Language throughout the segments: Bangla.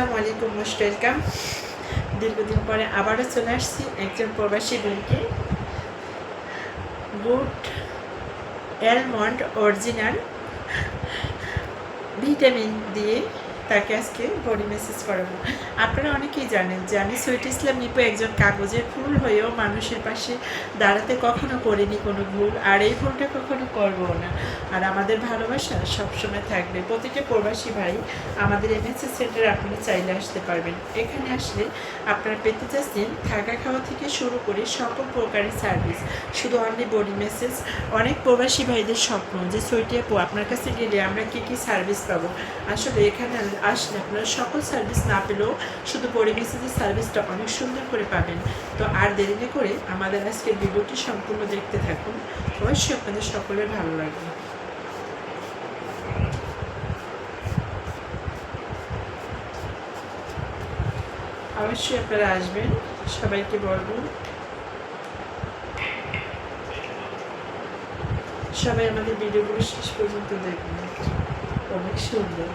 আসসালামু আলাইকুম, মোস্ট ওয়েলকাম। দীর্ঘদিন পরে আবারও চলে আসছি একজন প্রবাসী বোনকে গুড অ্যালমন্ড অরিজিনাল ভিটামিন দিয়ে। তাকে আজকে বডি মেসেজ করাবো। আপনারা অনেকেই জানেন যে আমি সুইট ইসলাম নিপো একজন কাগজের ফুল হয়েও মানুষের পাশে দাঁড়াতে কখনো করিনি কোনো ভুল, আর এই ভুলটা কখনো করব না। আর আমাদের ভালোবাসা সবসময় থাকবে। প্রতিটা প্রবাসী ভাই আমাদের এমএসএ সেন্টারে আপনারা চাইলে আসতে পারবেন। এখানে আসলে আপনারা পেতে চাচ্ছেন থাকা খাওয়া থেকে শুরু করে সকল প্রকারের সার্ভিস শুধু অনলি বডি মেসেজ অনেক প্রবাসী ভাইদের স্বপ্ন যে সইটি আপু, আপনার কাছে গেলে আমরা কী কী সার্ভিস পাবো? আসলে এখানে আসলে আপনারা সকল সার্ভিস না পেলেও শুধু মেসেজের সার্ভিসটা অনেক সুন্দর করে পাবেন। তো আর দেরি না করে আমাদের আজকের ভিডিওটি সম্পূর্ণ দেখতে থাকুন। অবশ্যই আপনাদের সকলের ভালো লাগবে। অবশ্যই আপনারা আসবেন, সবাইকে বলব। সবাই আমাদের ভিডিওগুলো শেষ পর্যন্ত দেখবেন। অনেক সুন্দর।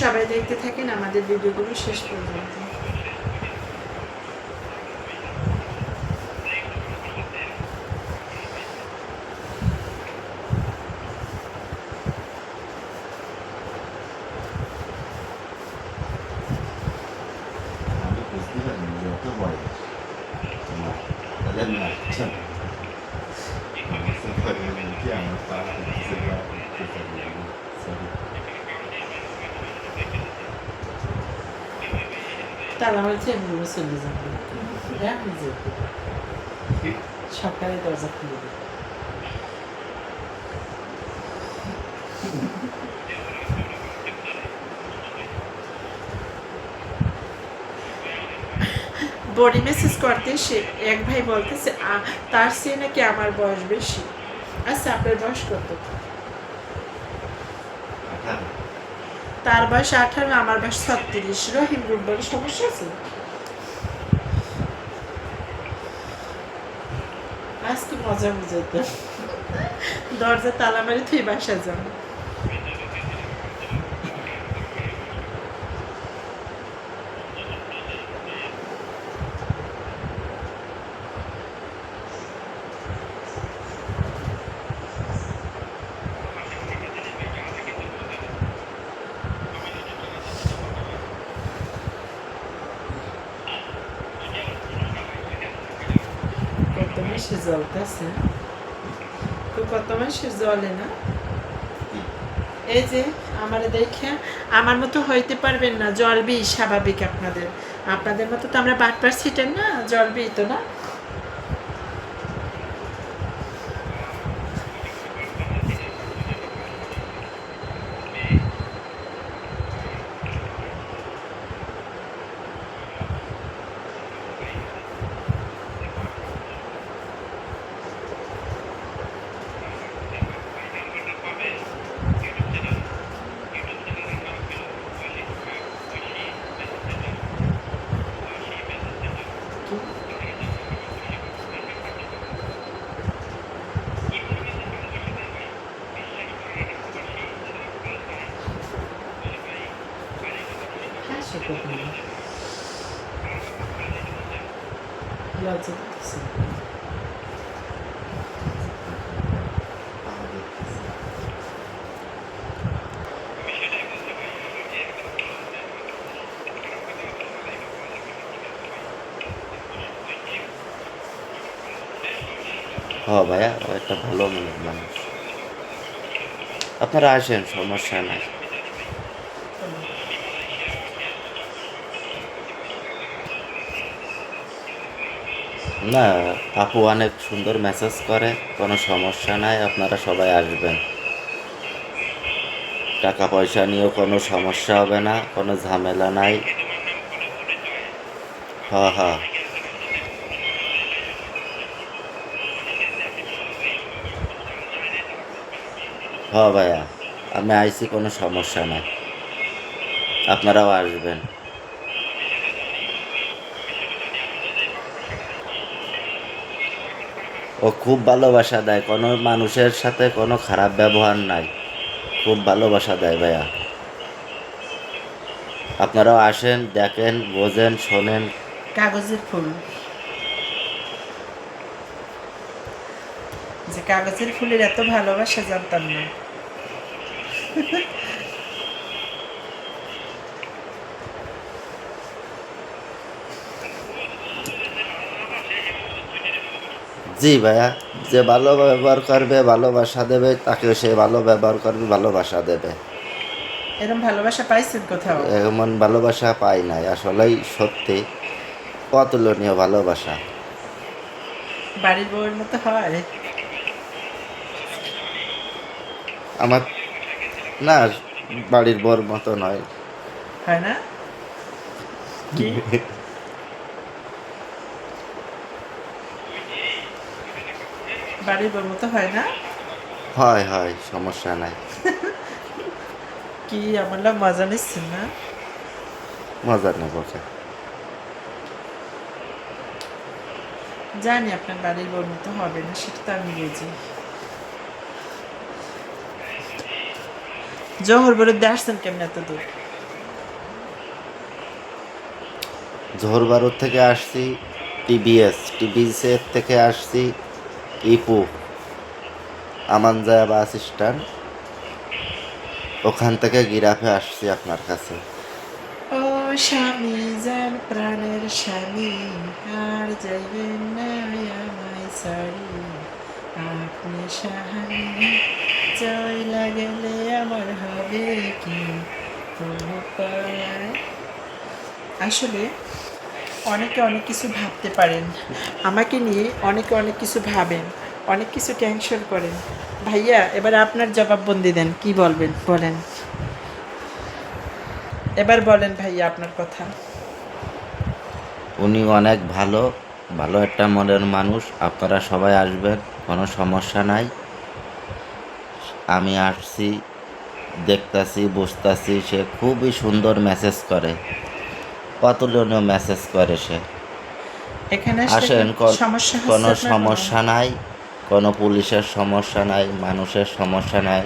সবাই দেখতে থাকেন আমাদের ভিডিওগুলো শেষ পর্যন্ত আমি বুঝতে পারিনি যে এত বয়স আমার তাদের নাচছেন আমার সাথে কি আমার পা করতেছে বা করতেছে সরি তাহলে আমার চেনগুলো চলে যাবে। সকালে দরজা খুলে দেবে। বডি মেসেজ করতে সে এক ভাই বলতেছে তার সে নাকি আমার বয়স বেশি। আচ্ছা আপনার বয়স কত আঠারো তার বয়স আঠারো, আমার বয়স ছত্রিশ। রহিম গুড্ডর সমস্যা আছে? আজকে মজা বুঝাইতে। দরজা তালা মারি তুই বাসা যাও কত মাসে জ্বলতেছে তো কত মাসে জ্বলে না এই যে আমার দেখে আমার মতো হইতে পারবেন না জলবি স্বাভাবিক আপনাদের। আপনাদের মতো তো আমরা বাটপার ছিটেন না জলবি তো না হাসি কত লজ্জা করতেছে আমাদের হ ভাইয়া, ও একটা ভালো মনের মানুষ আপনারা আসেন, সমস্যা নাই। না, আপু অনেক সুন্দর মেসেজ করে, কোনো সমস্যা নাই, আপনারা সবাই আসবেন। টাকা পয়সা নিয়েও কোনো সমস্যা হবে না, কোনো ঝামেলা নাই। হ্যাঁ হ্যাঁ। হ ভাইয়া, আমি আইসি, কোনো সমস্যা নাই। আপনারাও আসবেন। ও খুব ভালোবাসা দেয়, কোনো মানুষের সাথে কোনো খারাপ ব্যবহার নাই। খুব ভালোবাসা দেয় ভাইয়া। আপনারাও আসেন, দেখেন, বোঝেন, শোনেন। কাগজের ফুল। কাগজের ফুলের এত ভালোবাসা জানতাম না। জি ভাইয়া যে ভালো ব্যবহার করবে ভালোবাসা দেবে তাকে সে ভালো ব্যবহার করবে ভালোবাসা দেবে। এরকম ভালোবাসা পাইছেন কোথাও? এমন ভালোবাসা পাই নাই আসলেই সত্যি অতুলনীয় ভালোবাসা। বাড়ির বউয়ের মতো হয়। আমার না বাড়ির বর মতো নয়। হয় না? কি? বাড়ির বউর মতো হয় না? হয় হয় সমস্যা নাই। কি আমার মজা নিচ্ছেন না? মজা নেব? জানি আপনার বাড়ির বউর মতো হবে না সেটা তো আমি বুঝি। জহর বরুদ্দে আসছেন কেমন এত দূর? জোহর বারুদ থেকে আসছি টিবিএস টিবিএসের থেকে আসছি ইপু আমানজায়া বাস স্ট্যান্ড। ওখান থেকে গিরাফে আসছি আপনার কাছে। ও স্বামী যান প্রাণের স্বামী আর যাইবেন না আমায় সারি আপনি সাহানি চইলা গেলে আমার হবে কি? আসলে অনেকে অনেক কিছু ভাবতে পারেন। আমাকে নিয়ে অনেকে অনেক কিছু ভাবেন, অনেক কিছু টেনশন করেন। ভাইয়া, এবার আপনার জবাববন্দি দেন, কি বলবেন? বলেন। এবার বলেন ভাইয়া আপনার কথা। উনি অনেক ভালো ভালো একটা মনের মানুষ। আপনারা সবাই আসবেন, কোনো সমস্যা নাই। আমি আসছি দেখতাছি বুঝতাছি সে খুবই সুন্দর মেসেজ করে। অতুলনীয় মেসেজ করে সে। এখানে আসেন কোনো সমস্যা নাই কোনো পুলিশের সমস্যা নাই মানুষের সমস্যা নাই।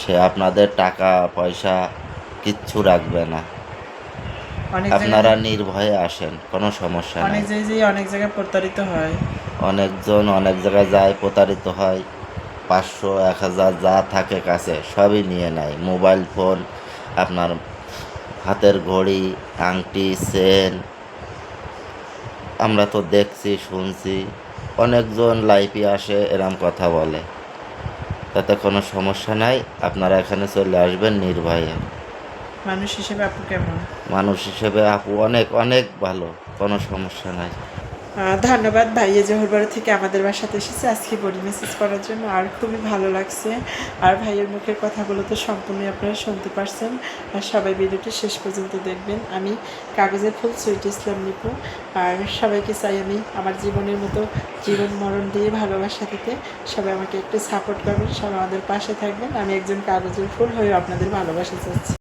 সে আপনাদের টাকা পয়সা কিচ্ছু রাখবে না। আপনারা নির্ভয়ে আসেন কোনো সমস্যা নাই। অনেক জায়গায় প্রতারিত হয়। অনেকজন অনেক জায়গায় যায় প্রতারিত হয়। পাঁচশো এক হাজার যা থাকে কাছে সবই নিয়ে নেয়। মোবাইল ফোন আপনার হাতের ঘড়ি আংটি চেন আমরা তো দেখছি শুনছি অনেকজন লাইফে আসে এরম কথা বলে। তাতে কোনো সমস্যা নাই আপনারা এখানে চলে আসবেন নির্ভয়ে। মানুষ হিসেবে আপনি কেমন? মানুষ হিসেবে আপু অনেক অনেক ভালো কোনো সমস্যা নাই। ধন্যবাদ ভাইয়া জহরবাড়ি থেকে আমাদের বাসাতে এসেছে। আজকে বডি মেসেজ করার জন্য আর খুবই ভালো লাগছে। আর ভাইয়ের মুখের কথাগুলো তো সম্পূর্ণই আপনারা শুনতে পারছেন। আর সবাই ভিডিওটি শেষ পর্যন্ত দেখবেন। আমি কাগজের ফুল, সুইট ইসলাম নিপু। আর সবাইকে চাই আমি আমার জীবনের মতো জীবন মরণ দিয়ে ভালোবাসা দিতে। সবাই আমাকে একটু সাপোর্ট করবেন, সবাই আমাদের পাশে থাকবেন। আমি একজন কাগজের ফুল হয়ে আপনাদের ভালোবাসা চাচ্ছি।